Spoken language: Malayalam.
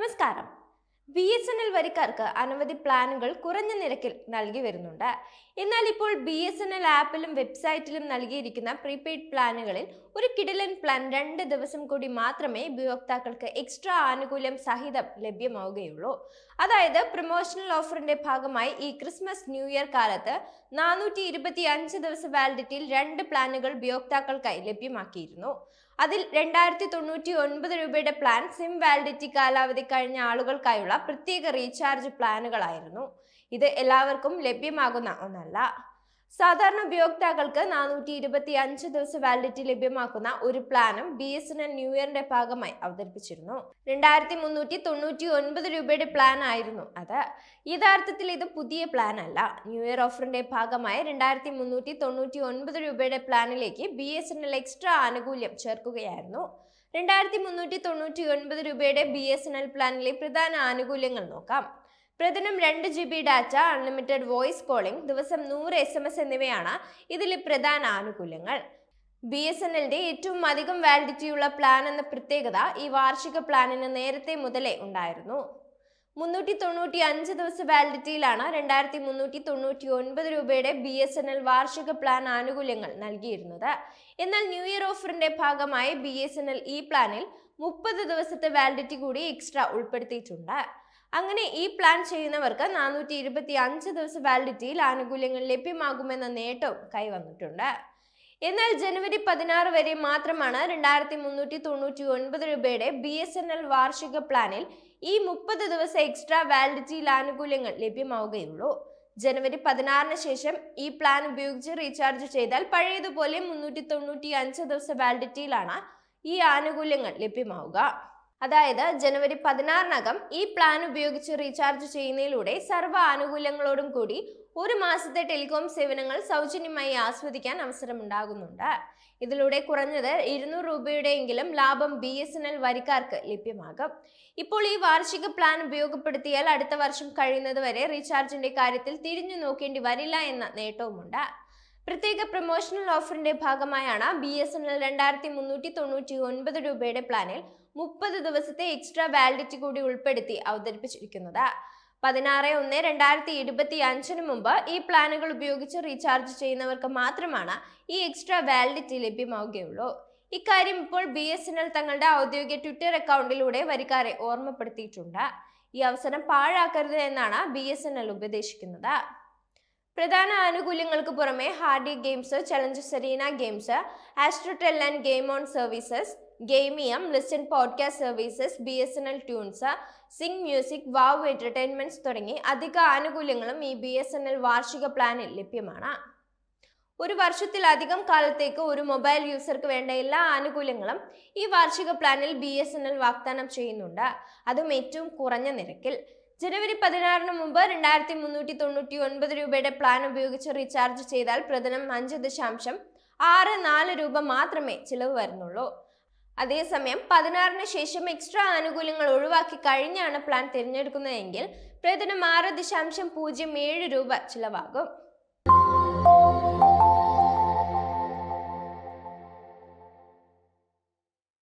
നമസ്കാരം. ബി എസ് എൻ എൽ വരിക്കാർക്ക് അനവധി പ്ലാനുകൾ കുറഞ്ഞ നിരക്കിൽ നൽകി വരുന്നുണ്ട്. എന്നാൽ ഇപ്പോൾ ബി എസ് എൻ എൽ ആപ്പിലും വെബ്സൈറ്റിലും നൽകിയിരിക്കുന്ന പ്രീപെയ്ഡ് പ്ലാനുകളിൽ ഒരു കിടിലൻ പ്ലാൻ രണ്ട് ദിവസം കൂടി മാത്രമേ ഉപയോക്താക്കൾക്ക് എക്സ്ട്രാ ആനുകൂല്യം സഹിതം ലഭ്യമാവുകയുള്ളൂ. അതായത് പ്രൊമോഷണൽ ഓഫറിന്റെ ഭാഗമായി ഈ ക്രിസ്മസ് ന്യൂ ഇയർ കാലത്ത് നാനൂറ്റി ഇരുപത്തി അഞ്ച് ദിവസ വാലിഡിറ്റിയിൽ രണ്ട് പ്ലാനുകൾ ഉപയോക്താക്കൾക്കായി ലഭ്യമാക്കിയിരുന്നു. അതിൽ രണ്ടായിരത്തി തൊണ്ണൂറ്റി ഒൻപത് രൂപയുടെ പ്ലാൻ സിം വാലിഡിറ്റി കാലാവധി കഴിഞ്ഞ ആളുകൾക്കായുള്ള പ്രത്യേക റീചാർജ് പ്ലാനുകളായിരുന്നു ഇത് എല്ലാവർക്കും ലഭ്യമാകുന്ന ഒന്നല്ല. സാധാരണ ഉപയോക്താക്കൾക്ക് നാനൂറ്റി ഇരുപത്തി അഞ്ച് ദിവസ വാലിഡിറ്റി ലഭ്യമാക്കുന്ന ഒരു പ്ലാനും B S N L new ഇയറിന്റെ ഭാഗമായി അവതരിപ്പിച്ചിരുന്നു. രണ്ടായിരത്തി മുന്നൂറ്റി തൊണ്ണൂറ്റി ഒൻപത് രൂപയുടെ പ്ലാൻ ആയിരുന്നു അത്. യഥാർത്ഥത്തിൽ ഇത് പുതിയ പ്ലാൻ അല്ല. ന്യൂ ഇയർ ഓഫറിന്റെ ഭാഗമായി രണ്ടായിരത്തി മുന്നൂറ്റി തൊണ്ണൂറ്റി ഒൻപത് രൂപയുടെ പ്ലാനിലേക്ക് B S N L extra ആനുകൂല്യം ചേർക്കുകയായിരുന്നു. രണ്ടായിരത്തി മുന്നൂറ്റി തൊണ്ണൂറ്റി ഒൻപത് രൂപയുടെ ബി എസ് എൻ എൽ പ്ലാനിലെ പ്രധാന ആനുകൂല്യങ്ങൾ നോക്കാം. പ്രതിദിനം രണ്ട് G B data unlimited voice calling ദിവസം നൂറ് എസ് എം എസ് എന്നിവയാണ് ഇതിലെ പ്രധാന ആനുകൂല്യങ്ങൾ. ബി എസ് എൻ എല്ലിന്റെ ഏറ്റവും അധികം വാലിഡിറ്റിയുള്ള പ്ലാൻ എന്ന പ്രത്യേകത ഈ വാർഷിക പ്ലാനിന് നേരത്തെ മുതലേ ഉണ്ടായിരുന്നു. മുന്നൂറ്റി തൊണ്ണൂറ്റി അഞ്ച് ദിവസ വാലിഡിറ്റിയിലാണ് രണ്ടായിരത്തി മുന്നൂറ്റി തൊണ്ണൂറ്റി ഒൻപത് രൂപയുടെ ബി എസ് എൻ എൽ വാർഷിക പ്ലാൻ ആനുകൂല്യങ്ങൾ നൽകിയിരുന്നത്. എന്നാൽ ന്യൂ ഇയർ ഓഫറിന്റെ ഭാഗമായി ബി എസ് എൻ എൽ ഈ പ്ലാനിൽ മുപ്പത് ദിവസത്തെ വാലിഡിറ്റി കൂടി എക്സ്ട്രാ ഉൾപ്പെടുത്തിയിട്ടുണ്ട്. അങ്ങനെ ഈ പ്ലാൻ ചെയ്യുന്നവർക്ക് നാനൂറ്റി ഇരുപത്തി അഞ്ച് ദിവസ വാലിഡിറ്റിയിൽ ആനുകൂല്യങ്ങൾ ലഭ്യമാകുമെന്ന നേട്ടവും കൈവന്നിട്ടുണ്ട്. എന്നാൽ ജനുവരി പതിനാറ് വരെ മാത്രമാണ് രണ്ടായിരത്തി മുന്നൂറ്റി തൊണ്ണൂറ്റി ഒൻപത് രൂപയുടെ ബി എസ് എൻ എൽ വാർഷിക പ്ലാനിൽ ഈ മുപ്പത് ദിവസം എക്സ്ട്രാ വാലിഡിറ്റിയിൽ ആനുകൂല്യങ്ങൾ ലഭ്യമാവുകയുള്ളൂ. ജനുവരി പതിനാറിന് ശേഷം ഈ പ്ലാൻ ഉപയോഗിച്ച് റീചാർജ് ചെയ്താൽ പഴയതുപോലെ മുന്നൂറ്റി തൊണ്ണൂറ്റി അഞ്ച് ദിവസ വാലിഡിറ്റിയിലാണ് ഈ ആനുകൂല്യങ്ങൾ ലഭ്യമാവുക. അതായത് ജനുവരി പതിനാറിനകം ഈ പ്ലാൻ ഉപയോഗിച്ച് റീചാർജ് ചെയ്യുന്നതിലൂടെ സർവ ആനുകൂല്യങ്ങളോടും കൂടി ഒരു മാസത്തെ ടെലികോം സേവനങ്ങൾ സൗജന്യമായി ആസ്വദിക്കാൻ അവസരമുണ്ടാകുന്നുണ്ട്. ഇതിലൂടെ കുറഞ്ഞത് ഇരുന്നൂറ് രൂപയുടെയെങ്കിലും ലാഭം ബി എസ് എൻ എൽ വരിക്കാർക്ക് ലഭ്യമാകും. ഇപ്പോൾ ഈ വാർഷിക പ്ലാൻ ഉപയോഗപ്പെടുത്തിയാൽ അടുത്ത വർഷം കഴിയുന്നത് വരെ റീചാർജിന്റെ കാര്യത്തിൽ തിരിഞ്ഞു നോക്കേണ്ടി വരില്ല എന്ന നേട്ടവുമുണ്ട്. പ്രത്യേക പ്രൊമോഷണൽ ഓഫറിന്റെ ഭാഗമായാണ് ബി എസ് എൻ എൽ രണ്ടായിരത്തി മുന്നൂറ്റി തൊണ്ണൂറ്റി ഒൻപത് രൂപയുടെ പ്ലാനിൽ മുപ്പത് ദിവസത്തെ എക്സ്ട്രാ വാലിഡിറ്റി കൂടി ഉൾപ്പെടുത്തി അവതരിപ്പിച്ചിരിക്കുന്നത്. പതിനാറ് ഒന്ന് രണ്ടായിരത്തി ഇരുപത്തി അഞ്ചിന് മുമ്പ് ഈ പ്ലാനുകൾ ഉപയോഗിച്ച് റീചാർജ് ചെയ്യുന്നവർക്ക് മാത്രമാണ് ഈ എക്സ്ട്രാ വാലിഡിറ്റി ലഭ്യമാവുകയുള്ളൂ. ഇക്കാര്യം ഇപ്പോൾ ബി എസ് എൻ എൽ തങ്ങളുടെ ഔദ്യോഗിക ട്വിറ്റർ അക്കൗണ്ടിലൂടെ വരിക്കാരെ ഓർമ്മപ്പെടുത്തിയിട്ടുണ്ട്. ഈ അവസരം പാഴാക്കരുത് എന്നാണ് ബി എസ് എൻ എൽ ഉപദേശിക്കുന്നത്. പ്രധാന ആനുകൂല്യങ്ങൾക്ക് പുറമെ Hardy games challenge Serena games Astrotell and game on services Gameium listen podcast services B S N L tunes Zing music wow entertainments തുടങ്ങി അധിക ആനുകൂല്യങ്ങളും ഈ ബി എസ് എൻ എൽ വാർഷിക പ്ലാനിൽ ലഭ്യമാണ്. ഒരു വർഷത്തിലധികം കാലത്തേക്ക് ഒരു മൊബൈൽ യൂസർക്ക് വേണ്ട എല്ലാ ആനുകൂല്യങ്ങളും ഈ വാർഷിക പ്ലാനിൽ ബി വാഗ്ദാനം ചെയ്യുന്നുണ്ട്. അതും ഏറ്റവും കുറഞ്ഞ നിരക്കിൽ. ജനുവരി പതിനാറിന് മുമ്പ് രണ്ടായിരത്തി മുന്നൂറ്റി തൊണ്ണൂറ്റി ഒൻപത് രൂപയുടെ പ്ലാൻ ഉപയോഗിച്ച് റീചാർജ് ചെയ്താൽ പ്രതിദിനം അഞ്ച് ദശാംശം ആറ് നാല് രൂപ മാത്രമേ ചിലവ് വരുന്നുള്ളൂ. അതേസമയം പതിനാറിന് ശേഷം എക്സ്ട്രാ ആനുകൂല്യങ്ങൾ ഒഴിവാക്കി കഴിഞ്ഞാണ് പ്ലാൻ തിരഞ്ഞെടുക്കുന്നതെങ്കിൽ പ്രതിദിനം ആറ് ദശാംശം പൂജ്യം ഏഴ് രൂപ ചിലവാകും.